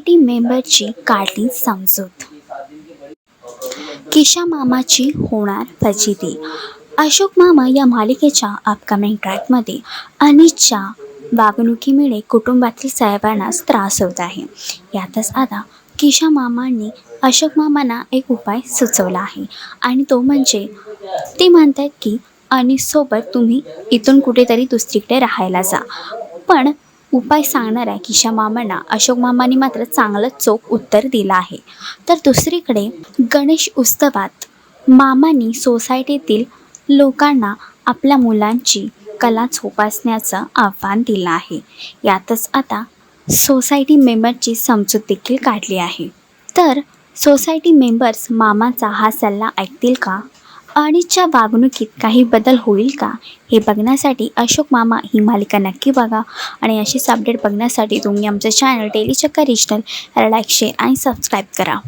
Committee मेंबरची काढली समजूत. किशा मामाची होणार फजिती. अशोक मामा या मालिकेच्या अपकमिंग ट्रॅकमध्ये अनिशच्या वागणुकीमुळे कुटुंबातील साहेबांनाच त्रास होत आहे. यातच आता किशा मामांनी अशोक मामांना एक उपाय सुचवला आहे आणि तो म्हणजे ते म्हणतात की अनिशसोबत तुम्ही इथून कुठेतरी दुसरीकडे राहायला जा. पण उपाय सांगणाऱ्या किशा मामांना. अशोक मामांनी मात्र चांगलं चोख उत्तर दिलं आहे. तर दुसरीकडे गणेश उत्सवात मामांनी सोसायटीतील लोकांना आपल्या मुलांची कला जोपासण्याचं आव्हान दिलं आहे. यातच आता सोसायटी मेंबरची समजूत देखील काढली आहे. तर सोसायटी मेंबर्स मामाचा हा सल्ला ऐकतील का? अनिशच्या वागणुकीत काही बदल होईल का? हे बघण्यासाठी अशोक मामा ही मालिका नक्की बघा आणि अशीच अपडेट बघण्यासाठी तुम्ही आमचं channel daily Chakkar regional like share आणि सबस्क्राईब करा.